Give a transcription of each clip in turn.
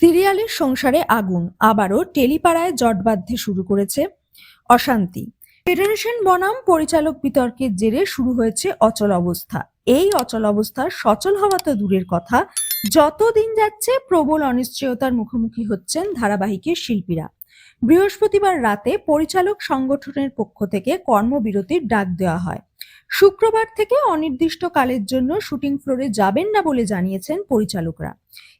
সিরিয়ালের সংসারে আগুন, আবারও টেলিপাড়ায় জট বাঁধতে শুরু করেছে অশান্তি। ফেডারেশন বনাম পরিচালক বিতর্কের জেরে শুরু হয়েছে অচল অবস্থা। এই অচল অবস্থা সচল হওয়া তো দূরের কথা। যত দিন যাচ্ছে প্রবল অনিশ্চয়তার মুখোমুখি হচ্ছেন ধারাবাহিকের শিল্পীরা। বৃহস্পতিবার রাতে পরিচালক সংগঠনের পক্ষ থেকে কর্মবিরতির ডাক দেওয়া হয়। শুক্রবার থেকে অনির্দিষ্টকালের জন্য শুটিং ফ্লোরে যাবেন না বলে জানিয়েছেন পরিচালকরা।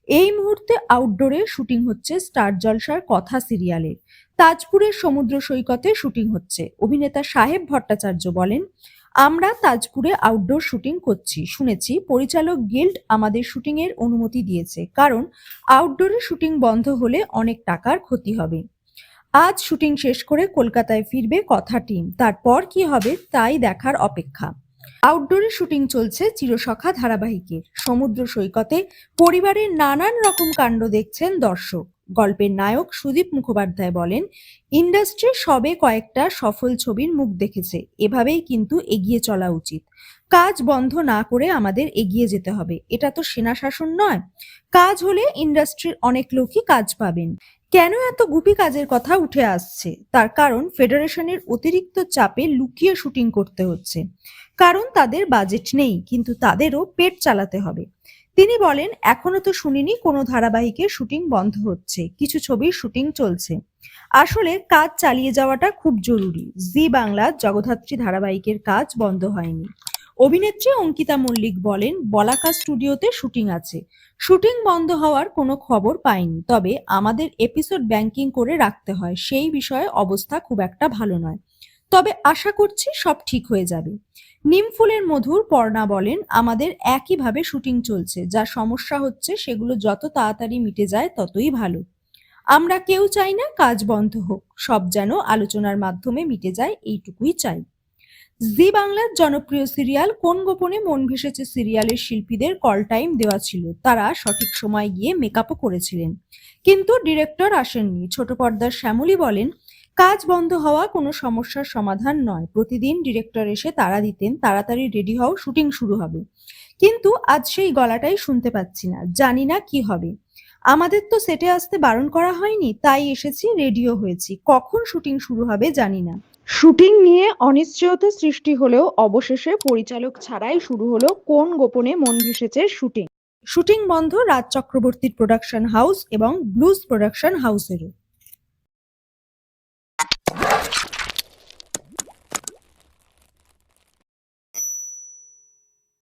এই মুহূর্তে আউটডোরে শুটিং হচ্ছে স্টার জলসার কথা সিরিয়ালের। তাজপুরের সমুদ্র সৈকতে শুটিং হচ্ছে। অভিনেতা সাহেব ভট্টাচার্য বলেন, আমরা তাজপুরে আউটডোর শুটিং করছি। শুনেছি, পরিচালক গিল্ড আমাদের শুটিং এর অনুমতি দিয়েছে। কারণ আউটডোরে শুটিং বন্ধ হলে অনেক টাকার ক্ষতি হবে। আজ শুটিং শেষ করে কলকাতায় ফিরবে কথা টিম। তারপর কি হবে তাই দেখার অপেক্ষা। আউটডোরে শুটিং চলছে চিরসখা ধারাবাহিকের। সমুদ্র সৈকতে পরিবারের নানান রকম কাণ্ড দেখছেন দর্শক। গল্পের নায়ক সুদীপ মুখোপাধ্যায় বলেন, ইন্ডাস্ট্রি সবে কয়েকটা সফল ছবির মুখ দেখেছে। এভাবেই কিন্তু এগিয়ে চলা উচিত। কাজ বন্ধ না করে আমাদের এগিয়ে যেতে হবে। এটা তো সেনা শাসন নয়। কাজ হলে ইন্ডাস্ট্রির অনেক লোকই কাজ পাবেন। কেন এত গুপি কাজের কথা উঠে আসছে? তার কারণ ফেডারেশনের অতিরিক্ত চাপে লুকিয়ে শুটিং করতে হচ্ছে। কারণ তাদের বাজেট নেই, কিন্তু তাদেরও পেট চালাতে হবে। তিনি বলেন, এখনও তো শুনিনি কোনো ধারাবাহিকের শুটিং বন্ধ হচ্ছে, কিছু ছবির শুটিং চলছে। আসলে কাজ চালিয়ে যাওয়াটা খুব জরুরি। জি বাংলার জগধাত্রী ধারাবাহিকের কাজ বন্ধ হয়নি। অভিনেত্রী অঙ্কিতা মল্লিক বলেন বলাকা স্টুডিওতে শুটিং আছে। শুটিং বন্ধ হওয়ার কোনো খবর পাইনি, তবে আমাদের এপিসোড ব্যাংকিং করে রাখতে হয়, সেই বিষয়ে অবস্থা খুব একটা ভালো নয়। তবে আশা করছি সব ঠিক হয়ে যাবে। নিমফুলের মধুর পর্ণা বলেন, আমাদের একইভাবে শুটিং চলছে, যা সমস্যা হচ্ছে সেগুলো যত তাড়াতাড়ি মিটে যায় ততই ভালো। আমরা কেউ চাই না কাজ বন্ধ হোক, সব যেন আলোচনার মাধ্যমে মিটে যায়, এইটুকুই চাই। জি বাংলার জনপ্রিয় সিরিয়াল কোন গোপনে মন ভেসেছে সিরিয়ালের শিল্পীদের কল টাইম দেওয়া ছিল, তারা সঠিক সময় গিয়ে মেকআপও করেছিলেন। কিন্তু ডিরেক্টর আসেননি। ছোট পর্দার শ্যামলী বলেন, কাজ বন্ধ হওয়া কোনো সমস্যার সমাধান নয়। প্রতিদিন ডিরেক্টর এসে তারা দিতেন, তাড়াতাড়ি রেডি হও শুটিং শুরু হবে। কিন্তু আজ সেই গলাটাই শুনতে পাচ্ছি না, জানি না কি হবে। আমাদের তো সেটে আসতে বারণ করা হয়নি, তাই এসেছি রেডিও হয়েছি। কখন শুটিং শুরু হবে জানি না। শুটিং নিয়ে অনিশ্চয়তা সৃষ্টি হলেও অবশেষে পরিচালক ছাড়াই শুরু হলো কোন গোপনে মন ভেসেছে শুটিং। শুটিং বন্ধ রাজ চক্রবর্তীর প্রোডাকশন হাউস এবং ব্লুজ প্রোডাকশন হাউসেরও।